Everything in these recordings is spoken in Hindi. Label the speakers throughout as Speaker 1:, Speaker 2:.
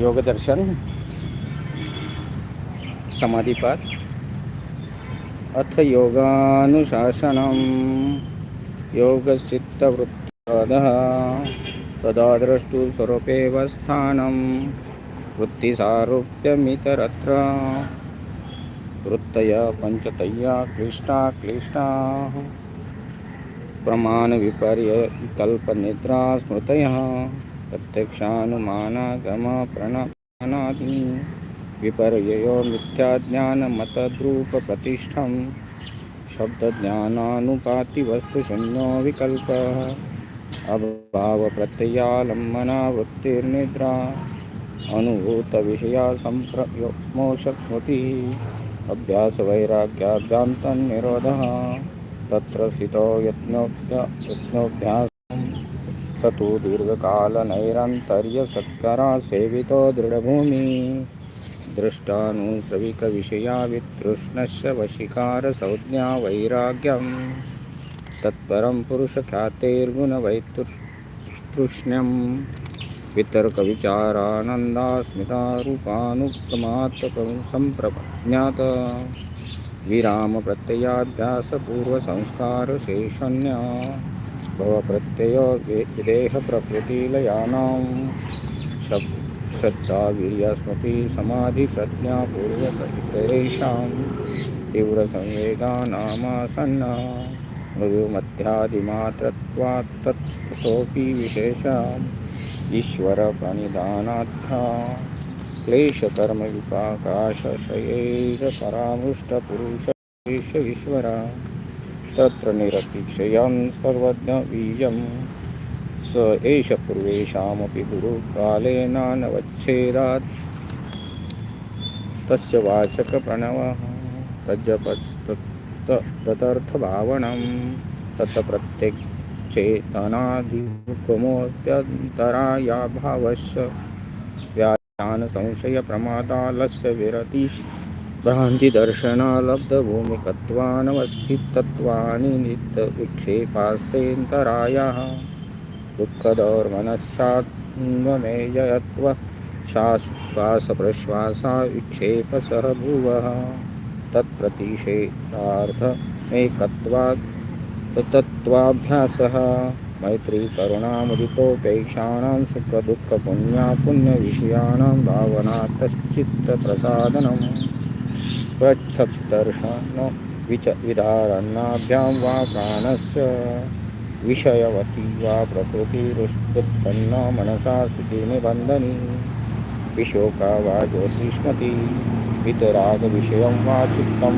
Speaker 1: योगदर्शन समाधिपात अथ योगानुशासनं योगश्चित्तवृत्तिवादः तदा द्रष्टु स्वरूपेव स्थानं वृत्तिसारूप्यमितरत्र वृत्तय पञ्चतया क्लिष्टा क्लिष्टाः प्रमाणविपर्यकल्पनिद्रा स्मृतयः प्रत्यक्षानुमानागमप्रणमानादि विपर्ययो मिथ्याज्ञानमतद्रूपप्रतिष्ठं शब्दज्ञानानुपातिवस्तुशून्यो विकल्पः अभावप्रत्ययालम्बनावृत्तिर्निद्रा अनुभूतविषया सम्प्रमोक्षस्मृतिः अभ्यासवैराग्याभ्यान्तन्निरोधः तत्र स्थितो यत्नोऽभ्यासं स तु दीर्घकालनैरन्तर्यसत्करा सेवितो दृढभूमि। दृष्टानुश्रविकविषया वितृष्णस्य वशिकारसंज्ञा वैराग्यं। तत्परं पुरुषख्यातेर्गुणवैतृष्ण्यं वितर्कविचारानन्दास्मितारूपानुक्तमात्मकं सम्प्रज्ञात विरामप्रत्ययाभ्यासपूर्वसंस्कारशेषण्या भवप्रत्ययो विदेहप्रकृतिलयानां शब् श्रद्धा वीर्यस्मृति समाधिप्रज्ञापूर्वकैतेषां तीव्रसंवेगानामासन्न। मृदुमध्यादिमात्रत्वात् तत्ततोऽपि विशेषम्। ईश्वरप्रणिधानाद्धा क्लेशकर्मविपाकाशयैरपरामृष्टपुरुषेश ईश्वर तत्र निरतिक्षयं सर्वज्ञबीजं स एष पूर्वेषामपि गुरुकालेनानवच्छेदात् तस्य वाचकप्रणवः तदर्थभावनं। तत् प्रत्यक्चेतनाधिहुकमोऽत्यन्तरायाभावस्य व्याख्यानसंशयप्रमादालस्य विरति। भ्रान्तिदर्शनालब्धभूमिकत्वानवस्थितत्वानि नित्यविक्षेपास्तेऽन्तरायाः। दुःखदौर्मनस्सात्ममेयत्व श्वासप्रश्वासा विक्षेपसह भुवः तत्प्रतिषेधार्थमेकत्वात् तत्त्वाभ्यासः मैत्री करुणामुदितोपेक्षाणां पुण्यविषयाणां विच विधारणाभ्यां वा प्राणस्य विषयवती वा प्रकृतिरुत्पन्ना मनसा स्थितिनिबन्धनी विशोका वा ज्योतिष्मती वितरागविषयं वा चित्तं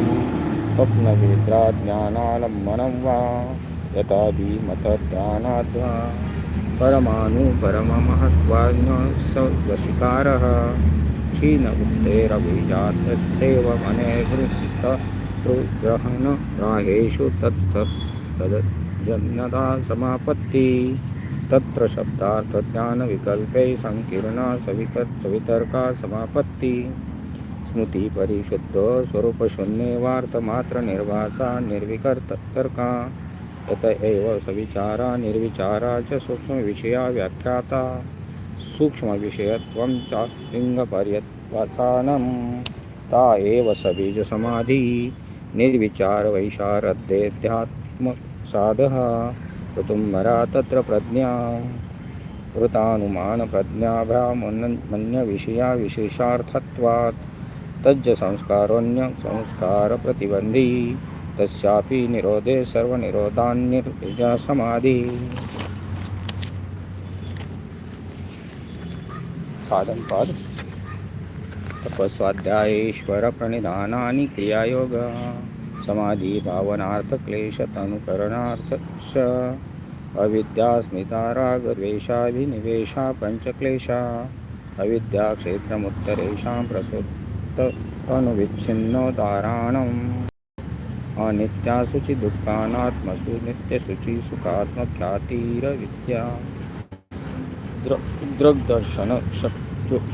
Speaker 1: स्वप्नवेद्रा ज्ञानालम्बनं वा यथाधिमतध्यानाद्वा परमाणुपरममहत्त्वाज्ञ स वशिकारः क्षीणवृत्तेरभिजातस्यैव मनेर्हृतग्रहणराहेषु तत्तद्जन्यता समापत्ति तत्र शब्दार्थज्ञानविकल्पे सङ्कीर्णा सविकत् सवितर्का समापत्ति स्मृतिपरिशुद्धो स्वरूपशून्ये वार्तमात्रनिर्वासा निर्विकर्तर्का। तत एव सविचारा निर्विचारा च सूक्ष्मविषया व्याख्याता। सूक्ष्मविषयत्वं च लिङ्गपर्यवसानं ता एव सबीजसमाधि निर्विचारवैशारद्येध्यात्मसाधः ऋतुम्बरा तत्र प्रज्ञा वृतानुमानप्रज्ञाभ्यामन्यविषया विशेषार्थत्वात्। तज्ज संस्कारप्रतिबन्धी तस्यापि निरोधे सर्वनिरोधान्निर्विजसमाधि కాదని కాదు తపస్వాధ్యాయేశ్వర ప్రణిధానాన్ని క్రియాయోగ సమాధి భావనార్థ క్లేశతనుకరణార్థ అవిద్యాస్మితారాగద్వేషాభినివేశా పంచక్లేశ అవిద్యాక్షేత్రముత్తరేషాం ప్రసూత్తనువిచ్ఛిన్నోదారాణం అనిత్యాశుచి దుఃఖానాత్మసు నిత్యశుచి సుఖాత్మఖ్యాతిర విద్యా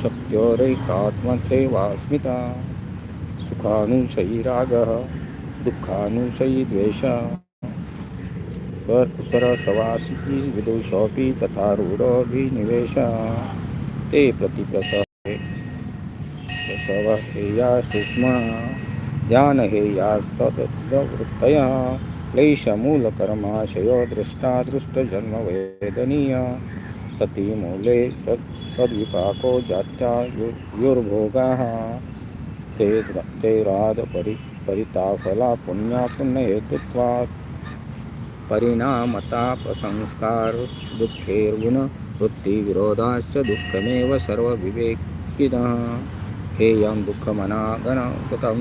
Speaker 1: शक्त्योरैकात्मत्रेवास्मिता सुखानुशयी रागः दुःखानुशयी द्वेषः स्वर स्वरसवासिकी विदुषोऽपि तथा रूढोऽभिनिवेश। ते प्रतिप्रसहे हेया सूक्ष्म। ध्यान हेयास्तवृत्तया क्लेशमूलकर्माशयो दृष्टा दृष्टजन्मवेदनीय। सती मूले तद्विपाको जात्या युर्भोगाः। ते तेरादपरि परिताफला पुण्या पुण्यहेतुत्वात् परिणामतापसंस्कार दुःखेर्गुण वृत्तिविरोधाश्च दुःखमेव सर्वविवेकिनः। हेयं दुःखमनागणकृतं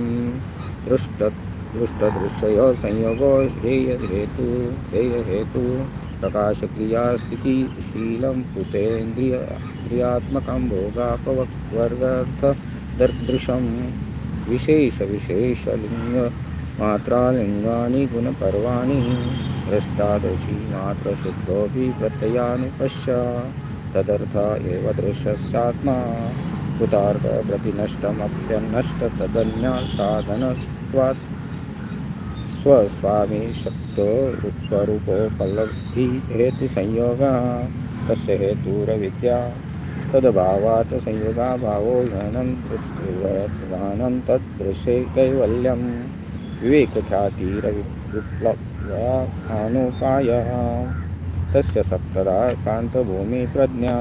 Speaker 1: दृष्ट दृष्टदृश्य संयोगो हेयहेतु हेयहेतु प्रकाशक्रियास्थितिशीलं पुतेन्द्रियात्मकं भोगापवर्गर्थदर्दृशं विशेषविशेषलिङ्ग मात्रालिङ्गानि गुणपर्वाणि दृष्टादृशी मात्रशुद्धोऽपि प्रत्ययानुपश्य तदर्थ एव दृश्यस्यात्मा कृतार्थप्रतिनष्टमप्यनष्टतदन्यसाधनत्वात् स्वस्वामी शक्तो स्वरूपोपलब्धि हेतुसंयोगः, तस्य हेतुरविद्या, तद्भावात् संयोगाभावो ज्ञानं ज्ञानं तद्दृशे कैवल्यम् विवेकख्यातिरविप्लवानुपायः तस्य सप्तदा कान्तभूमिप्रज्ञा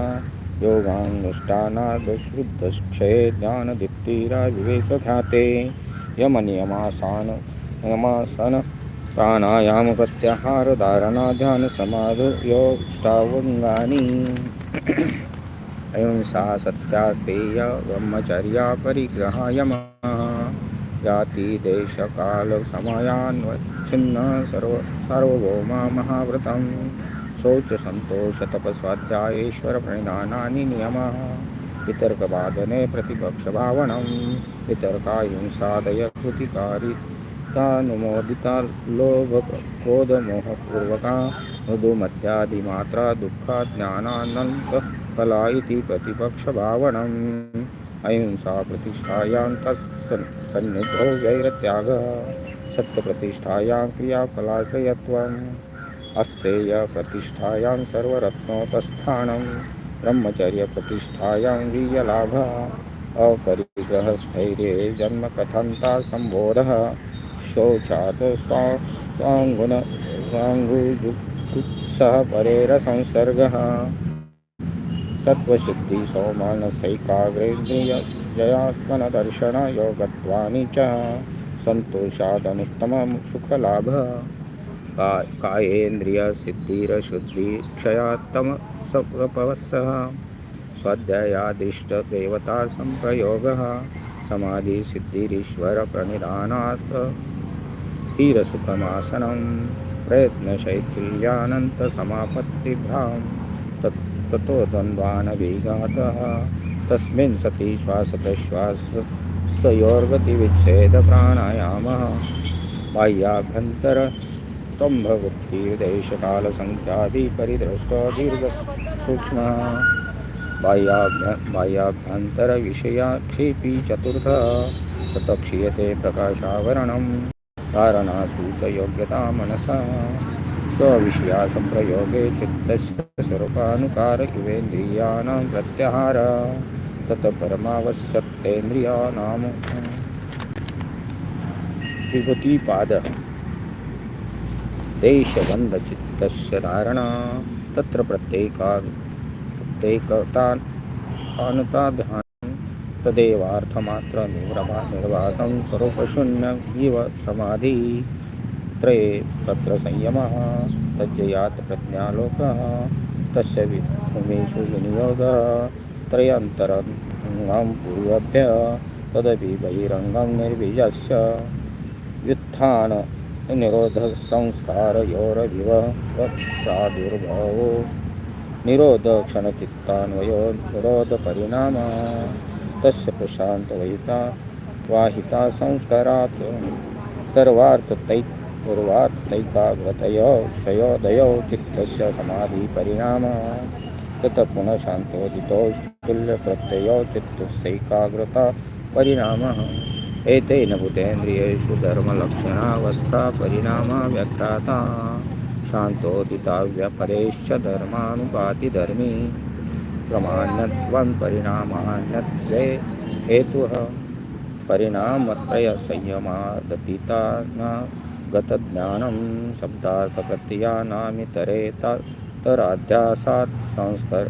Speaker 1: योगानुष्ठानादश्रुद्धक्षये ज्ञानदीप्तिराविवेकख्याते यमनियमासान यमासन प्राणायामप्रत्याहारधारणाध्यानसमाधयोष्टावङ्गानि अहिंसा सत्यास्तेय ब्रह्मचर्या परिग्रहायमः जाति देशकालसमयान्वच्छिन्न सर्व सार्वभौमा महाव्रतं। शौचसन्तोषतपस्वाध्यायेश्वरप्रणिधानानि नियमः। वितर्कवादने प्रतिपक्षभावनं। वितर्काहिंसादयकृतिकारितानुमोदिता लोभक्रोधमोहपूर्वका मधुमत्यादिमात्रा दुःखाज्ञानानन्तफला इति प्रतिपक्षभावनम् अहिंसा प्रतिष्ठायां तत्सन्निधौ वैरत्यागः, सत्यप्रतिष्ठायां क्रियाफलाशयत्वम् अस्तेयप्रतिष्ठायां सर्वरत्नोपस्थानं, ब्रह्मचर्यप्रतिष्ठायां वीर्यलाभः, अपरिग्रहस्थैर्ये जन्मकथन्ता सम्बोधः। शौचात् स्वा स्वाङ्गुण स्वाङ्गुजुत्सः परेरसंसर्गः सत्त्वशुद्धि सौमानसैकाग्रेन्द्रियजयात्मनदर्शनयोगत्वानि च सन्तोषादनुत्तमं सुखलाभः का कायेन्द्रियसिद्धिरशुद्धिक्षयात्तमसपवस्सः स्वाध्यायादिष्टदेवतासम्प्रयोगः। समाधिसिद्धिरीश्वरप्रणिधानात् स्थिरसुखमासनं प्रयत्नशैथिल्यानन्तसमापत्तिभ्रां तत् ततो द्वन्द्वानभिघातः। तस्मिन् सति श्वासप्रश्वासयोर्गतिविच्छेदप्राणायामः बाह्याभ्यन्तरस्तम्भवृत्तिर्देशकालसङ्ख्यादिपरिदृष्टो दीर्घसूक्ष्मः बाह्याभ्य, बाह्याभ्यन्तरविषयाक्षेपी चतुर्थ। ततः क्षीयते प्रकाशावरणं कारणासु च योग्यता मनसा स्वविषया संप्रयोगे चित्तस्य स्वरूपानुकार इवेन्द्रियाणां प्रत्याहार। तत् परमावश्यक्तेन्द्रियाणां विभूतिपादः। देशबन्धचित्तस्य धारणा। तत्र प्रत्येका प्रत्येकता अनुताध्यानं तदेवार्थमात्रनिर्वा निर्वासं स्वरूपशून्य इव समाधि। त्रये तत्र संयमः तज्जयात् प्रज्ञालोकः, तस्य भूमिषु विनियोगः। त्रयन्तरङ्गं पूर्वभ्य तदपि बहिरङ्गं निर्बीजस्य व्युत्थान निरोधसंस्कारयोरभिवप्रादुर्भवो निरोधक्षणचित्तान्वयो निरोधपरिणामः। तस्य प्रशान्तवहिता वाहिता संस्कारात् सर्वार्थतै पूर्वार्थैकाग्रतयो क्षयोदयो चित्तस्य समाधिपरिणामः ततः पुनः शान्तोदितो तुल्यप्रत्ययो चित्तस्यैकाग्रता परिणामः। एतेन भूतेन्द्रियेषु धर्मलक्षणावस्थापरिणामा व्याख्याता शान्तोदिताव्यपरेश्च धर्मानुपातिधर्मी। प्रमाण्यत्वं परिणामान्यत्वे हेतुः परिणामत्रयसंयमादतीता न गतज्ञानं शब्दार्थप्रत्ययानामितरे तराध्यासात् संस्कर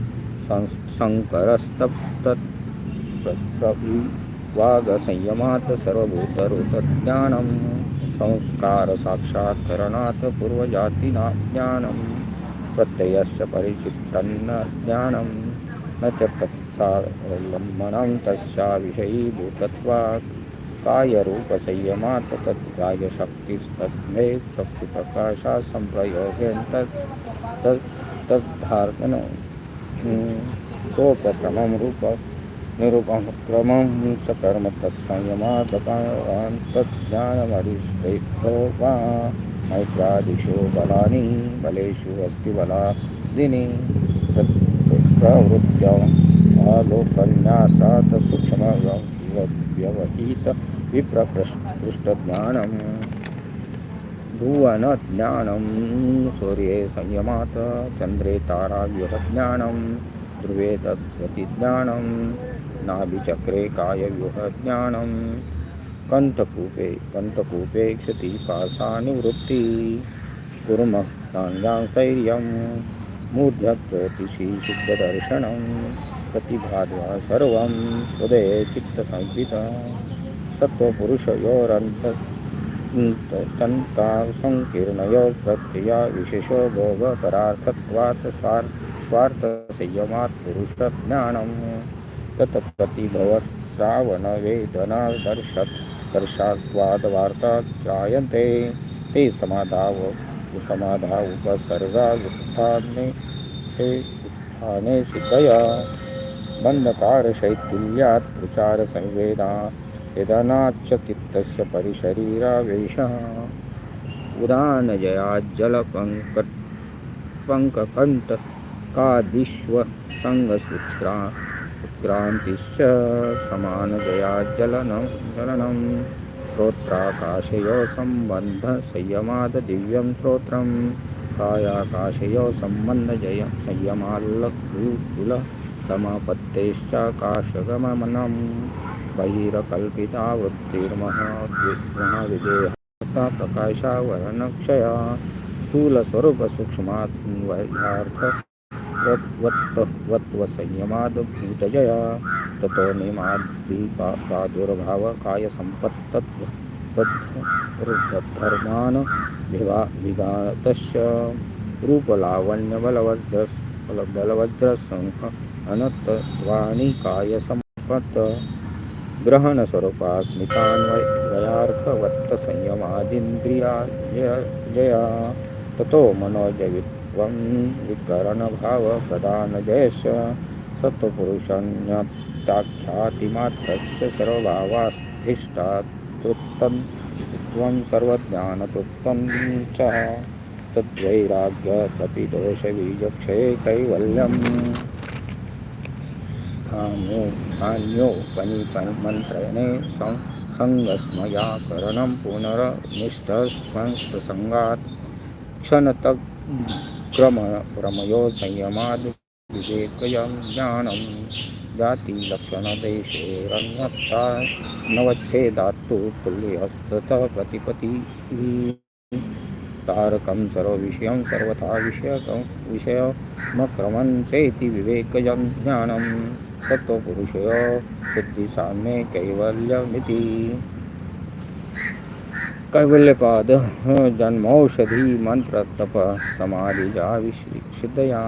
Speaker 1: संस्करस्तप्तप्रविवागसंयमात् सर्वभूतरूपज्ञानं, संस्कारसाक्षात्करणात् पूर्वजातिना ज्ञानं प्रत्ययस्य परिचित्तन्न ज्ञानं न च तत्सावलम्बनं तस्या विषयीभूतत्वात् कायरूपसंयमात् तद्गायशक्तिस्तद्मे चक्षुप्रकाशात् सम्प्रयोगेन तत् तत् तद्धार्तन सोपक्रमं रूप निरूपं क्रमं च कर्म तज्ज्ञानमरिष्टेभ्यो वा मैत्रादिषु बलानि बलेषु अस्ति बलादिनि। प्रवृत्त्यालोकन्यासात् सूक्ष्मव्यवहित विप्रपृष्ठज्ञानम् भुवनज्ञानं सूर्ये संयमात् चन्द्रे ताराव्यूहज्ञानं ध्रुवे तद्गतिज्ञानं नाभिचक्रे कायव्यूहज्ञानं कण्ठकूपे कण्ठकूपे क्षतिपाशानिवृत्ति कुर्मः ताञ्जां स्थैर्यं मूर्धज्योतिषि शुद्धदर्शनं प्रतिभाद्वा सर्वं हृदये चित्तसंहित सत्त्वपुरुषयोरन्त तन्ता संकीर्णयो प्रत्यया विशेषो भोगपरार्थत्वात् स्वार् स्वार्थसंयमात् पुरुषज्ञानं तत्प्रतिभवश्रावणवेदना दर्शत् दर्शास्वादवार्ता जायन्ते ते समाधाव समाधा उपसर्गा उत्थाने ते उत्थाने सिद्धया बन्धकारशैथिल्यात् प्रचारसंवेदा वेदनाच्च चित्तस्य परिशरीरावेशः। उदानजयाज्जलपङ्क पङ्ककण्टकादिष्वसङ्गसूत्रा उत्क्रान्तिश्च समानजयाज्जलनं जलनं श्रोत्राकाशयो सम्बन्धसंयमाददिव्यं श्रोत्रं कायाकाशयो सम्बन्धजय संयमाल्लकुल समापत्तेश्चाकाशगमनम् बहिरकल्पिता वृत्तिर्महाविदेहता प्रकाशावरणक्षया स्थूलस्वरूपसूक्ष्मात्मवत्त्वसंयमाद्भूतजया ततो निमाद्भिपादुर्भावकायसम्पत्तद्धर्मान् विवा विघातस्य रूपलावण्यबलवज्रस् बलवज्रसंह अनत्वानि कायसम्पत् ग्रहणस्वरूपास्मितान्वयार्थवत्तसंयमादिन्द्रिया जया ततो मनोजवित्वं विकरणभावप्रधानजयस्य सत्त्वपुरुषन्यत्याख्यातिमात्रस्य सर्वभावाधिष्ठातृत्तं त्वं सर्वज्ञानतृत्वं च तद्वैराग्यदपि दोषबीजक्षये कैवल्यम् स्थान्यो स्थान्योपनिमन्त्रणे सङ्गस्मयाकरणं पुनरनिष्ठस्वप्रसङ्गात् क्षणतक्रमयो संयमाद् विवेकयं ज्ञानं जातिलक्षणदेशेरन्यथा नवच्छेदात्तु तुल्यस्ततः प्रतिपतिः। तारकं सर्वविषयं सर्वथा विषयकं विषयमक्रमं चेति विवेकजं ज्ञानं सत्त्वपुरुषयो बुद्धिसाम्ये कैवल्यमिति। कैवल्यपाद जन्मौषधि मन्त्रतप समाधिजा सिद्धया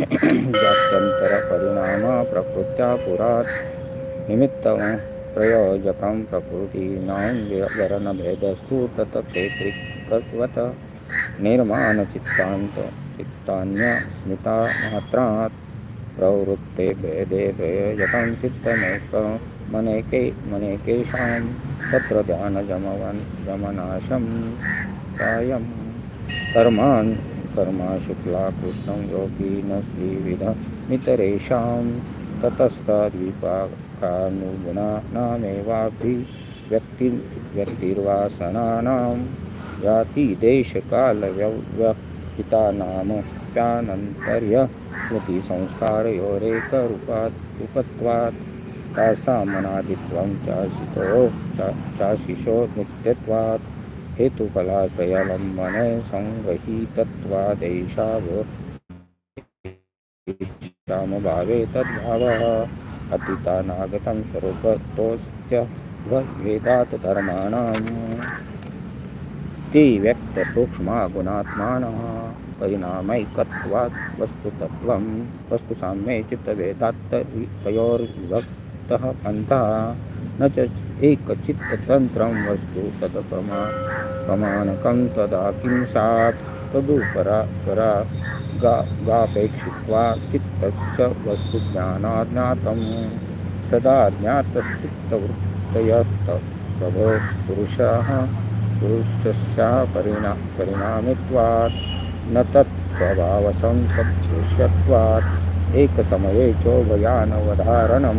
Speaker 1: जात्यन्तरपरिणाम प्रकृत्या पुरा निमित्त प्रयोजक पुरात् निमित्तं प्रयोजकं प्रकृतीनां वर्णभेदस्तु तत्क्षेत्रिकवत् निर्माणचित्तान्त चित्तान्यस्मिता मात्रात् प्रवृत्ते भेदे प्रयोजकं चित्तमेकमनेके मनेकेषां तत्र ध्यानजमवन् जमनाशं कायं। कर्मान् कर्मा शुक्ला कृष्णं योगिनस्त्रिविधमितरेषां ततस्तद्विपाकानुगुणानामेवाभिव्यक्ति व्यक्तिर्वासनानां जातिदेशकालव्यवहितानामप्यानन्तर्य स्मृतिसंस्कारयोरेकरूपात् रूपत्वात् तासामनादित्वं चाशितो चाशिषो नित्यत्वात् हेतुफलाशयलम्बने सङ्गहीतत्वादेशावो तद्भावः, अतीतानागतं स्वरूपतोश्च वेदात् धर्माणाम् ते व्यक्तसूक्ष्मगुणात्मानः परिणामैकत्वात् वस्तुतत्त्वं, वस्तुसाम्ये चित्तवेदात्तयोर्विभक्तः पन्थः न च एकचित्ततन्त्रं वस्तु तत्प्रमा प्रमाणकं तदा किं तदुपरा परा गा, गापेक्षित्वा वस्तुज्ञानात् ज्ञातं सदा ज्ञातश्चित्तवृत्तयस्तप्रभो पुरुषः, पुरुषस्य परिणा, परिणामित्वात्। न तत् स्वभावसंसदृश्यत्वात्। एकसमये चोभयानवधारणं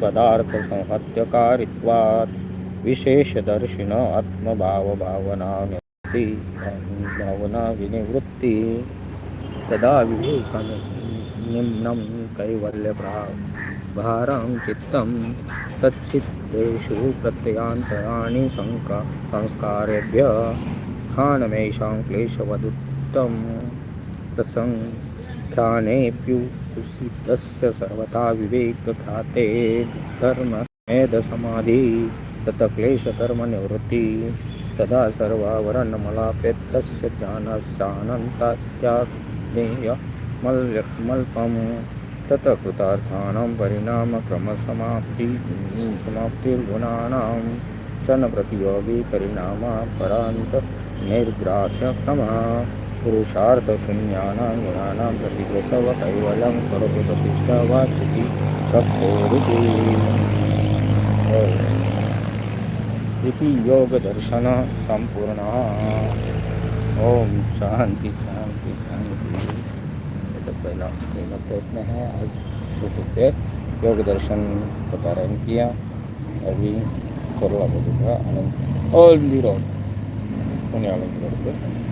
Speaker 1: पदार्थसंहत्यकारित्वात् विशेषदर्शिन आत्मभावभावनानिवृत्ति भावनाविनिवृत्ति। तदा विवेकनिम्नं कैवल्यप्रा भारं चित्तं तच्चित्तेषु प्रत्ययान्तराणि संका संस्कारेभ्य हानमेषां क्लेशवदुत्तं प्रसङ्ख्यानेऽप्युसितस्य सर्वथा विवेकघाते धर्ममेधसमाधि ततक्लेशकर्मनिवृत्ति तदा सर्वावरणमलापेत्तस्य ज्ञानस्यानन्तात्याज्ञेयमल्पं ततः कृतार्थानां परिणामक्रमसमाप्ति समाप्तिर्गुणानां च न प्रतियोगी परिणामा, परान्त निर्ग्राह्यक्रमः पुरुषार्थशून्यानां गुणानां प्रतिप्रसव कैवलं स्वरूपप्रतिष्ठा वाचिति शक्तोरिति इति योगदर्शनः सम्पूर्णः। ओम। शांति शांति शांति पहला पहला प्रयत्न है। आज शुरू पे योग दर्शन का पारायण किया। अभी बजे का आनंद। ऑल दी रोड पुण्यालय रोड पे